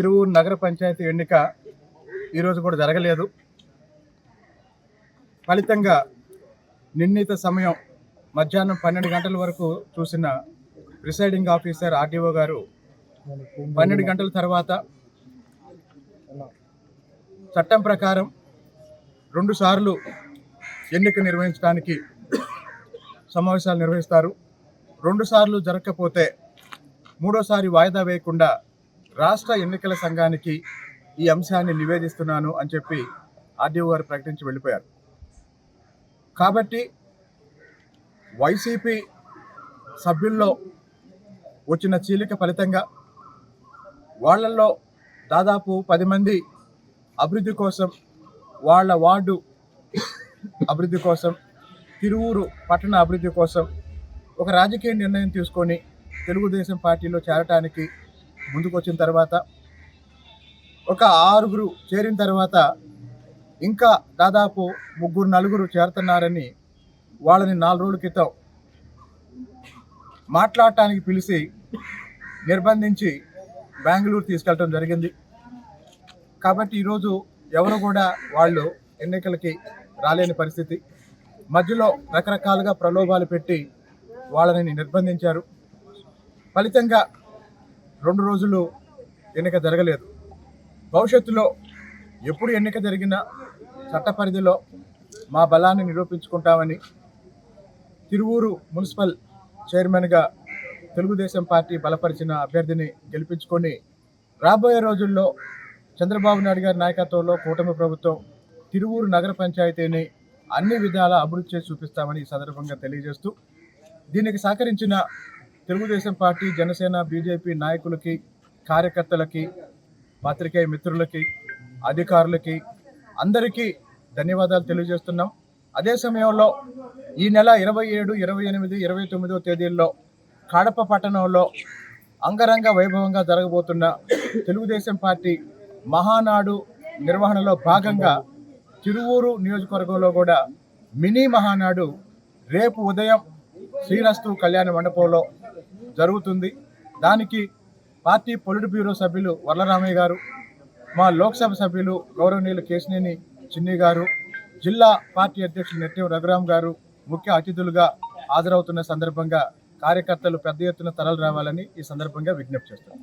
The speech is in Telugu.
తిరువూరు నగర పంచాయతీ ఎన్నిక ఈరోజు కూడా జరగలేదు. ఫలితంగా నిర్ణీత సమయం మధ్యాహ్నం పన్నెండు గంటల వరకు చూసిన ప్రిసైడింగ్ ఆఫీసర్ ఆర్డీఓ గారు పన్నెండు గంటల తర్వాత చట్టం ప్రకారం రెండు సార్లు ఎన్నిక నిర్వహించడానికి సమావేశాలు నిర్వహిస్తారు. రెండు సార్లు జరగకపోతే మూడోసారి వాయిదా వేయకుండా రాష్ట్ర ఎన్నికల సంఘానికి ఈ అంశాన్ని నివేదిస్తున్నాను అని చెప్పి ఆర్డీఓ గారు ప్రకటించి వెళ్ళిపోయారు. కాబట్టి వైసీపీ సభ్యుల్లో వచ్చిన చీలిక ఫలితంగా వాళ్ళల్లో దాదాపు పది మంది అభివృద్ధి కోసం వాళ్ళ వార్డు అభివృద్ధి కోసం తిరువూరు పట్టణ అభివృద్ధి కోసం ఒక రాజకీయ నిర్ణయం తీసుకొని తెలుగుదేశం పార్టీలో చేరటానికి ముందుకు వచ్చిన తర్వాత ఒక ఆరుగురు చేరిన తర్వాత ఇంకా దాదాపు ముగ్గురు నలుగురు చేరుతున్నారని వాళ్ళని నాలుగు రోజుల క్రితం మాట్లాడటానికి పిలిచి నిర్బంధించి బెంగళూరు తీసుకెళ్ళటం జరిగింది. కాబట్టి ఈరోజు ఎవరు కూడా వాళ్ళు ఎన్నికలకి రాలేని పరిస్థితి. మధ్యలో రకరకాలుగా ప్రలోభాలు పెట్టి వాళ్ళని నిర్బంధించారు. ఫలితంగా రెండు రోజులు ఎన్నిక జరగలేదు. భవిష్యత్తులో ఎప్పుడు ఎన్నిక జరిగినా చట్ట పరిధిలో మా బలాన్ని నిరూపించుకుంటామని తిరువూరు మున్సిపల్ చైర్మన్గా తెలుగుదేశం పార్టీ బలపరిచిన అభ్యర్థిని గెలిపించుకొని రాబోయే రోజుల్లో చంద్రబాబు నాయుడు గారి నాయకత్వంలో కూటమి ప్రభుత్వం తిరువూరు నగర పంచాయతీని అన్ని విధాలా అభివృద్ధి చేసి చూపిస్తామని ఈ సందర్భంగా తెలియజేస్తూ దీనికి సహకరించిన తెలుగుదేశం పార్టీ జనసేన బీజేపీ నాయకులకి కార్యకర్తలకి పాత్రికేయ మిత్రులకి అధికారులకి అందరికీ ధన్యవాదాలు తెలియజేస్తున్నాం. అదే సమయంలో ఈ నెల ఇరవై ఏడు ఇరవై ఎనిమిది ఇరవై తొమ్మిదో తేదీల్లో కడప పట్టణంలో అంగరంగ వైభవంగా జరగబోతున్న తెలుగుదేశం పార్టీ మహానాడు నిర్వహణలో భాగంగా తిరువూరు నియోజకవర్గంలో కూడా మినీ మహానాడు రేపు ఉదయం శ్రీరస్తు కళ్యాణ మండపంలో జరుగుతుంది. దానికి పార్టీ పొలిట్ బ్యూరో సభ్యులు వరలరామయ్య గారు మా లోక్సభ సభ్యులు గౌరవనీయులు కేశినేని చిన్ని గారు జిల్లా పార్టీ అధ్యక్షులు నెట్టెం రఘురామ్ గారు ముఖ్య అతిథులుగా హాజరవుతున్న సందర్భంగా కార్యకర్తలు పెద్ద ఎత్తున తరలి రావాలని ఈ సందర్భంగా విజ్ఞప్తి చేస్తారు